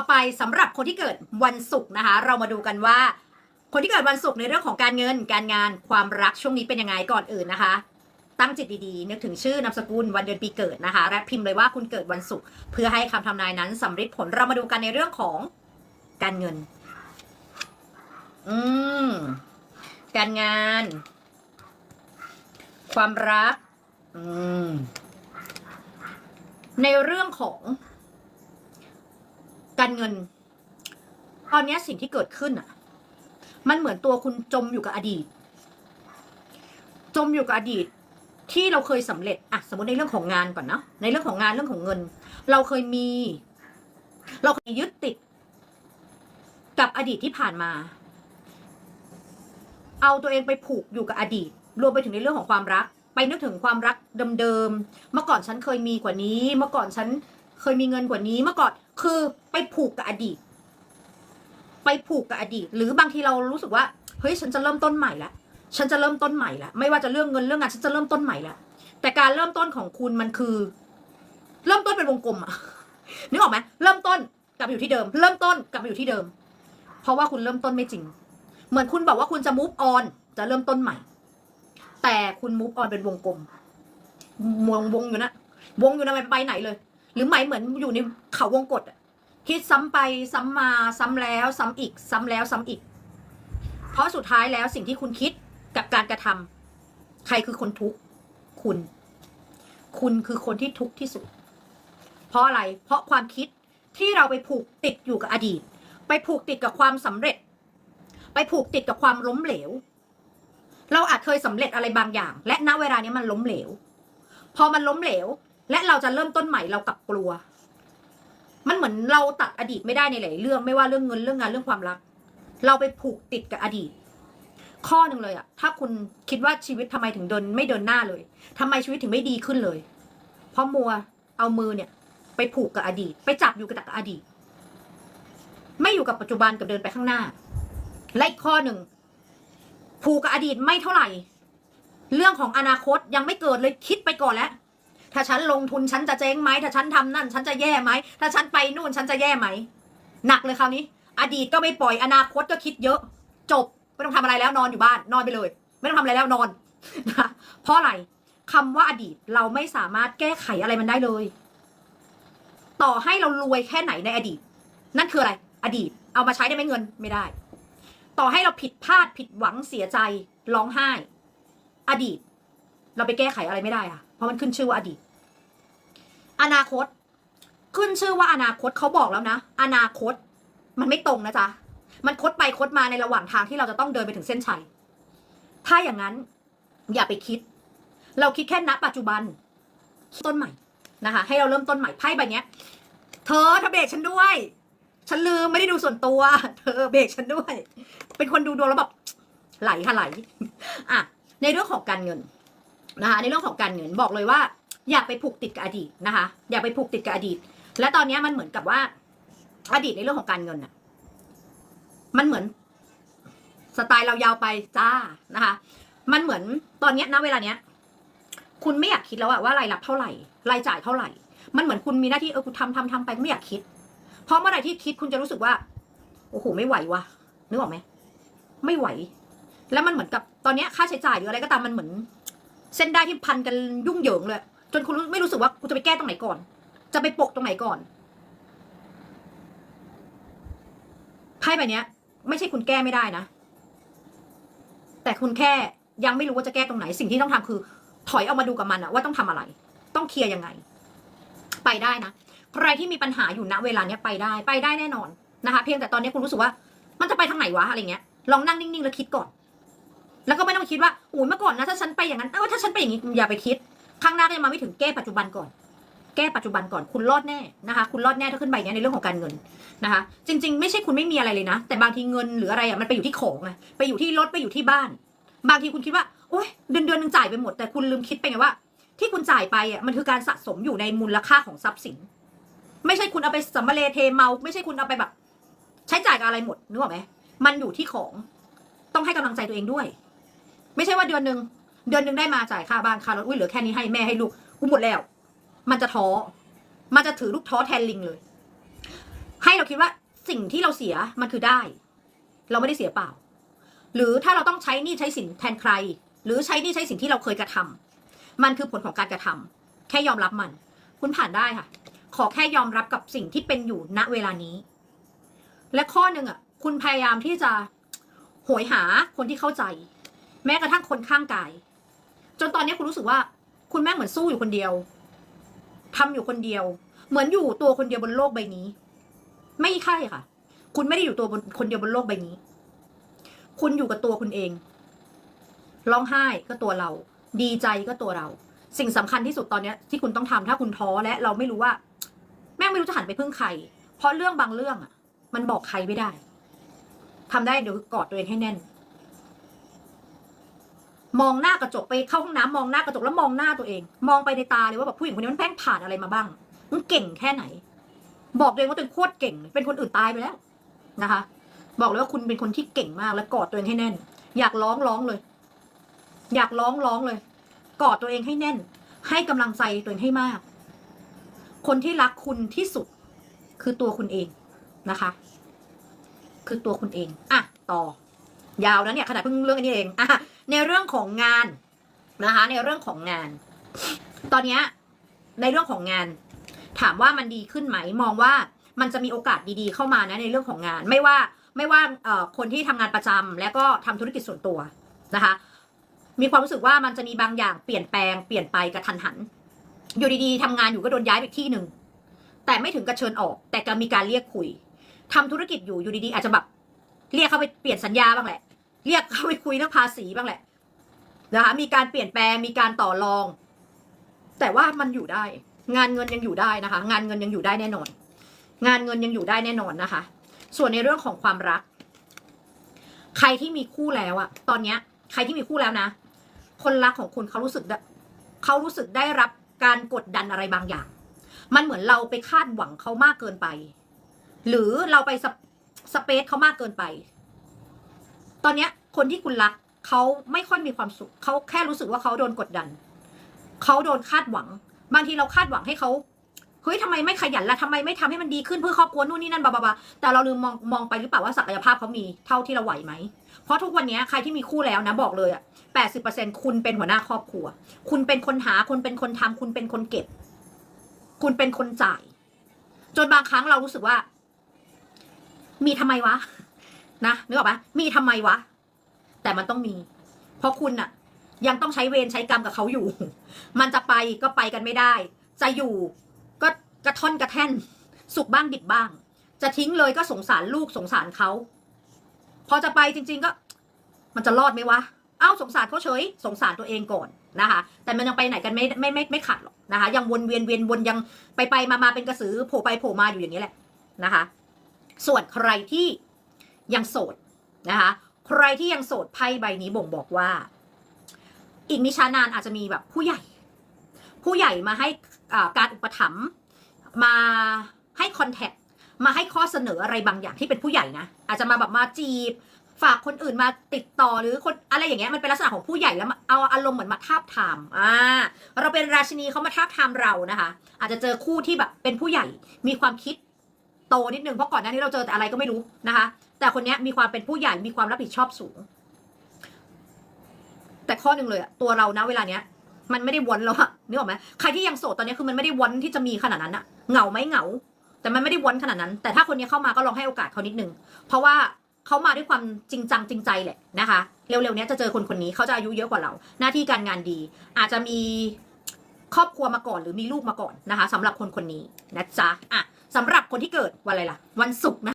ต่อไปสำหรับคนที่เกิดวันศุกร์นะคะ เรามาดูกันว่า คนที่เกิดวันศุกร์ในเรื่องของการเงิน การงานความรักช่วงนี้เป็นยังไงก่อนอื่นนะคะ ตั้งจิตดีๆนึกถึงชื่อนามสกุลวันเดือนปีเกิดนะคะ และพิมพ์เลยว่าคุณเกิดวันศุกร์เพื่อให้คำทำนายนั้นสำเร็จผลเรามาดูกันในเรื่องของการเงิน อืมการงาน ความรัก อืมในเรื่องของ การเงิน ตอนนี้สิ่งที่เกิดขึ้นอะ มันเหมือนตัวคุณจมอยู่กับอดีต จมอยู่กับอดีต ที่เราเคยสำเร็จอะสมมติในเรื่องของงานก่อนเนาะในเรื่องของงานเรื่องของเงิน เราเคยมี เราเคยยึดติด กับอดีตที่ผ่านมา เอาตัวเองไปผูกอยู่กับอดีต รวมไปถึงในเรื่องของความรัก ไปนึกถึงความรักเดิมๆเมื่อก่อนฉันเคยมีกว่านี้ เมื่อก่อนฉันเคยมีเงินกว่านี้เมื่อก่อน คือไปผูกกับอดีต ไปผูกกับอดีต หรือบางทีเรารู้สึกว่าเฮ้ยฉันจะเริ่มต้นใหม่ละฉันจะเริ่มต้นใหม่ละไม่ว่าจะเรื่องเงินเรื่องงานฉันจะเริ่มต้นใหม่ละแต่การเริ่มต้นของคุณมันคือ เริ่มต้นเป็นวงกลมอะนึกออกไหมเริ่มต้นกลับมาอยู่ที่เดิม เริ่มต้นกลับมาอยู่ที่เดิม เพราะว่าคุณเริ่มต้นไม่จริง เหมือนคุณบอกว่าคุณจะ move on จะเริ่มต้นใหม่ แต่คุณ move on เป็นวงกลมวงวงอยู่นะวงอยู่นะไมไปไหนเลย รือหมเหมือนอยู่ในเขาวงกฏคิดซ้ำไปซ้ำมาซ้ำแล้ว ซ้ำอีก ซ้ำแล้วซ้ำอีก เพราะสุดท้ายแล้วสิ่งที่คุณคิดกับการกระทำใครคือคนทุกข์คุณ คุณคือคนที่ทุกข์ที่สุด เพราะอะไร เพราะความคิดที่เราไปผูกติดอยู่กับอดีต ไปผูกติดกับความสำเร็จ ไปผูกติดกับความล้มเหลว เราอาจเคยสำเร็จอะไรบางอย่าง และณเวลานี้มันล้มเหลว พอมันล้มเหลว และเราจะเริ่มต้นใหม่เรากลับกลัว มันเหมือนเราตัดอดีตไม่ได้ในหลายเรื่อง ไม่ว่าเรื่องเงินเรื่องงานเรื่องความรัก เราไปผูกติดกับอดีต ข้อหนึ่งเลยอะถ้าคุณคิดว่าชีวิตทำไมถึงเดินไม่เดินหน้าเลยทำไมชีวิตถึงไม่ดีขึ้นเลย เพราะมัวเอามือเนี่ย ไปผูกกับอดีต ไปจับอยู่กับอดีต ไม่อยู่กับปัจจุบันกับเดินไปข้างหน้าและอีกข้อหนึ่งผูกกับอดีตไม่เท่าไหร่ เรื่องของอนาคตยังไม่เกิดเลยคิดไปก่อนแล้ว ถ้าฉันลงทุนฉันจะเจ๊งไหมถ้าฉันทำนั่น ฉันจะแย่ไหมถ้าฉันไปนู่นฉันจะแย่ไหมหนักเลยคราวนี้ อดีตก็ไม่ปล่อยอนาคตก็คิดเยอะ จบไม่ต้องทำอะไรแล้วนอนอยู่บ้านนอนไปเลย ไม่ต้องทำอะไรแล้วนอนนะเพราะอะไรคำว่าอดีตเราไม่สามารถแก้ไขอะไรมันได้เลย ต่อให้เรารวยแค่ไหนในอดีต นั่นคืออะไร อดีต เอามาใช้ได้ไหมเงินไม่ได้ ต่อให้เราผิดพลาดผิดหวังเสียใจร้องไห้ อดีต เราไปแก้ไขอะไรไม่ได้อะเพราะมันขึ้นชื่อว่าอดีต อนาคต ขึ้นชื่อว่าอนาคตเขาบอกแล้วนะ อนาคต มันไม่ตรงนะจ๊ะ มันคดไปคดมาในระหว่างทางที่เราจะต้องเดินไปถึงเส้นชัย ถ้าอย่างนั้นอย่าไปคิด เราคิดแค่ณปัจจุบัน ต้นใหม่นะคะ ให้เราเริ่มต้นใหม่ไพ่ใบเนี้ยเธอเธอเบรกฉันด้วย ฉันลืมไม่ได้ดูส่วนตัว เธอเบรกฉันด้วย เป็นคนดูดวงแล้วแบบไหลค่ะไหล อะ ในเรื่องของการเงิน นะคะในเรื่องของการเงินบอกเลยว่า อยากไปผูกติดกับอดีตนะคะ อยากไปผูกติดกับอดีต และตอนนี้มันเหมือนกับว่า อดีตในเรื่องของการเงินอะมันเหมือน สไตล์เรายาวไปจ้านะคะ มันเหมือนตอนนี้ยณเวลาเนี้ย คุณไม่อยากคิดแล้วอะว่ารายรับเท่าไหร่รายจ่ายเท่าไหร่ มันเหมือนคุณมีหน้าที่เออคุณทำทำทำไปไม่อยากคิดเพราะเมื่อไหร่ที่คิดคุณจะรู้สึกว่าโอ้โหไม่ไหววะนึกออกไหมไม่ไหว แล้วมันเหมือนกับตอนนี้ค่าใช้จ่ายหรืออะไรก็ตามมันเหมือน เส้นได้ที่พันกันยุ่งเหยิงเลย จนคุณไม่รู้สึกว่าคุณจะไปแก้ตรงไหนก่อน จะไปปะตรงไหนก่อนไพ่ใบนี้ย ไม่ใช่คุณแก้ไม่ได้นะ แต่คุณแค่ยังไม่รู้ว่าจะแก้ตรงไหน สิ่งที่ต้องทำคือ ถอยเอามาดูกับมันอะว่าต้องทำอะไร ต้องเคลียร์ยังไง ไปได้นะใครที่มีปัญหาอยู่ณเวลาเนี้ยไปได้ ไปได้แน่นอนนะคะ เพียงแต่ตอนนี้คุณรู้สึกว่า มันจะไปทางไหนวะอะไรเงี้ยลองนั่งนิ่งๆแล้วคิดก่อน แล้วก็ไม่ต้อง คิดว่าอุ้ยเมื่อก่อนนะถ้าฉันไปอย่างนั้นเออถ้าฉันไปอย่างนี้อย่าไปคิด ข้างหน้าก็ยังมาไม่ถึงแก้ปัจจุบันก่อน แก้ปัจจุบันก่อนคุณรอดแน่นะคะ คุณรอดแน่ถ้าขึ้นใบเนี้ยในเรื่องของการเงินนะคะ จริง ๆ ไม่ใช่คุณไม่มีอะไรเลยนะ แต่บางทีเงินหรืออะไรอะมันไปอยู่ที่ของไงไปอยู่ที่รถไปอยู่ที่บ้าน บางทีคุณคิดว่าโอ๊ยเดือนเดือนหนึงจ่ายไปหมด แต่คุณลืมคิดไปไงว่า ที่คุณจ่ายไปอะมันคือการสะสมอยู่ในมูลค่าของทรัพย์สิน ไม่ใช่คุณเอาไปสัมมาเลเทเมา ไม่ใช่คุณเอาไปแบบ ใช้จ่ายกับอะไรหมดนึกออกไหมมันอยู่ที่ของต้องให้กำลังใจตัวเองด้วย ไม่ใช่ว่าเดือนหนึ่งเดือนหนึ่งได้มาจ่ายค่าบ้านค่ารถอุ้ยเหลือแค่นี้ให้แม่ให้ลูกกูหมดแล้ว มันจะท้อมันจะถือลูกท้อแทนลิงเลย ให้เราคิดว่าสิ่งที่เราเสียมันคือได้ เราไม่ได้เสียเปล่า หรือถ้าเราต้องใช้นี่ใช้สินแทนใคร หรือใช้นี่ใช้สินที่เราเคยกระทำมันคือผลของการกระทำแค่ยอมรับมัน คุณผ่านได้ค่ะ ขอแค่ยอมรับกับสิ่งที่เป็นอยู่ณเวลานี้ และข้อหนึ่งอะ คุณพยายามที่จะโหยหาคนที่เข้าใจ แม้กระทั่งคนข้างกาย จนตอนนี้คุณรู้สึกว่า คุณแม่เหมือนสู้อยู่คนเดียวทำอยู่คนเดียว เหมือนอยู่ตัวคนเดียวบนโลกใบนี้ ไม่ใช่ค่ะ คุณไม่ได้อยู่ตัวบนคนเดียวบนโลกใบนี้ คุณอยู่กับตัวคุณเอง ร้องไห้ก็ตัวเรา ดีใจก็ตัวเรา สิ่งสำคัญที่สุดตอนเนี้ยที่คุณต้องทำถ้าคุณท้อและเราไม่รู้ว่า แม่ไม่รู้จะหันไปพึ่งใคร เพราะเรื่องบางเรื่องอะ มันบอกใครไม่ได้ทำได้เดี๋ยวกอดตัวเองให้แน่น มองหน้ากระจกไปเข้าห้องน้ำมองหน้ากระจกแล้วมองหน้าตัวเอง มองไปในตาเลยว่าแบบผู้หญิงคนนี้มันแป้งผ่านอะไรมาบ้างมันเก่งแค่ไหน บอกตัวเองว่าตัวเองโคตรเก่ง เป็นคนอื่นตายไปแล้วนะคะ บอกเลยว่าคุณเป็นคนที่เก่งมากและกอดตัวเองให้แน่น อยากร้องร้องเลย อยากร้องร้องเลย กอดตัวเองให้แน่น ให้กำลังใจตัวเองให้มาก คนที่รักคุณที่สุด คือตัวคุณเองนะคะ คือตัวคุณเองอะต่อ ยาวนะเนี่ยขนาดเพิ่งเรื่องอันนี้เองอะ ในเรื่องของงานนะคะในเรื่องของงาน ตอนนี้ในเรื่องของงาน ถามว่ามันดีขึ้นไหมมองว่ามันจะมีโอกาสดีๆ เข้ามานะในเรื่องของงาน ไม่ว่าไม่ว่าคนที่ทำงานประจำและก็ทำธุรกิจส่วนตัวนะคะ มีความรู้สึกว่ามันจะมีบางอย่างเปลี่ยนแปลงเปลี่ยนไปกระทันหัน อยู่ดีๆทำงานอยู่ก็โดนย้ายไปที่หนึ่งแต่ไม่ถึงกระเชิญออก แต่ก็มีการเรียกคุยทำธุรกิจอยู่อยู่ดีๆ อาจจะแบบเรียกเขาไปเปลี่ยนสัญญาบ้างแหละ เรียกเขาไปคุยเรื่องภาษีบ้างแหละนะคะมีการเปลี่ยนแปลงมีการต่อรอง แต่ว่ามันอยู่ได้ งานเงินยังอยู่ได้นะคะ งานเงินยังอยู่ได้แน่นอน งานเงินยังอยู่ได้แน่นอนนะคะ ส่วนในเรื่องของความรัก ใครที่มีคู่แล้วอะตอนเนี้ย ใครที่มีคู่แล้วนะ คนรักของคุณเขารู้สึกด้เขารู้สึกได้รับการกดดันอะไรบางอย่าง มันเหมือนเราไปคาดหวังเขามากเกินไป หรือเราไปสเปสเปซเขามากเกินไป ตอนเนี้ยคนที่คุณรักเขาไม่ค่อยมีความสุขเขาแค่รู้สึกว่าเขาโดนกดดันเขาโดนคาดหวัง บางทีเราคาดหวังให้เขาเฮ้ยทำไมไม่ขยันล่ะทำไมไม่ทำให้มันดีขึ้นเพื่อครอบครัวนู่นนี่นั่นบาบาบาแต่เราลืมมองมองไปหรือเปล่าว่าศักยภาพเขามีเท่าที่เราไหวไหมเพราะทุกวันนี้ใครที่มีคู่แล้วนะบอกเลยอะแปดสิบเปอร์เซ็นคุณเป็นหัวหน้าครอบครัว คุณเป็นคนหาคุณเป็นคนทำคุณเป็นคนเก็บ คุณเป็นคนจ่าย จนบางครั้งเรารู้สึกว่า มีทำไมวะ นะนึกออกปะมีทำไมวะ แต่มันต้องมี เพราะคุณอะยังต้องใช้เวรใช้กรรมกับเขาอยู่ มันจะไปก็ไปกันไม่ได้ จะอยู่ก็กระท่อนกระแท่น สุขบ้างดิบบ้าง จะทิ้งเลยก็สงสารลูกสงสารเขา พอจะไปจริง ๆก็ มันจะรอดไหมวะ เอ้าสงสารเขาเฉย สงสารตัวเองก่อนนะคะ แต่มันยังไปไหนกันไม่ไม่ไม่ไม่ขาดหรอกนะคะ ยังวนเวียนเวียนวนยังไปไปมามาเป็นกระสือโผล่ไปโผล่มาอยู่อย่างนี้แหละนะคะ ส่วนใครที่ ยังโสดนะคะใครที่ยังโสดไพ่ใบนี้บ่งบอกว่า อีกมิช้านานอาจจะมีแบบผู้ใหญ่ ผู้ใหญ่มาให้การอุปถัมภ์มาให้คอนแทคมาให้ข้อเสนออะไรบางอย่างที่เป็นผู้ใหญ่นะอาจจะมาแบบมาจีบ ฝากคนอื่นมาติดต่อหรือคนอะไรอย่างเงี้ยมันเป็นลักษณะของผู้ใหญ่แล้วเอาอารมณ์เหมือนมาทาบทามอ่าเราเป็นราชินีเขามาทาบทามเรานะคะ อาจจะเจอคู่ที่แบบเป็นผู้ใหญ่มีความคิดโตนิดนึงเพราะก่อนหน้านี้เราเจอแต่อะไรก็ไม่รู้นะคะ แต่คนนี้มีความเป็นผู้ใหญ่มีความรับผิดชอบสูง แต่ข้อหนึ่งเลยอะตัวเรานะเวลาเนี้ย มันไม่ได้วนแล้วอะนึกออกไหมใครที่ยังโสดตอนนี้คือมันไม่ได้วนที่จะมีขนาดนั้นอะเหงาไหมเหงา แต่มันไม่ได้วนขนาดนั้น แต่ถ้าคนนี้เข้ามาก็ลองให้โอกาสเขานิดนึงเพราะว่าเขามาด้วยความจริงจังจริงใจแหละนะคะ เร็วๆเนี้ยจะเจอคนคนนี้เขาจะอายุเยอะกว่าเรา หน้าที่การงานดี อาจจะมีครอบครัวมาก่อนหรือมีลูกมาก่อนนะคะสำหรับคนคนนี้นะจ๊ะอะสำหรับคนที่เกิดวันอะไรล่ะ วันศุกร์นะ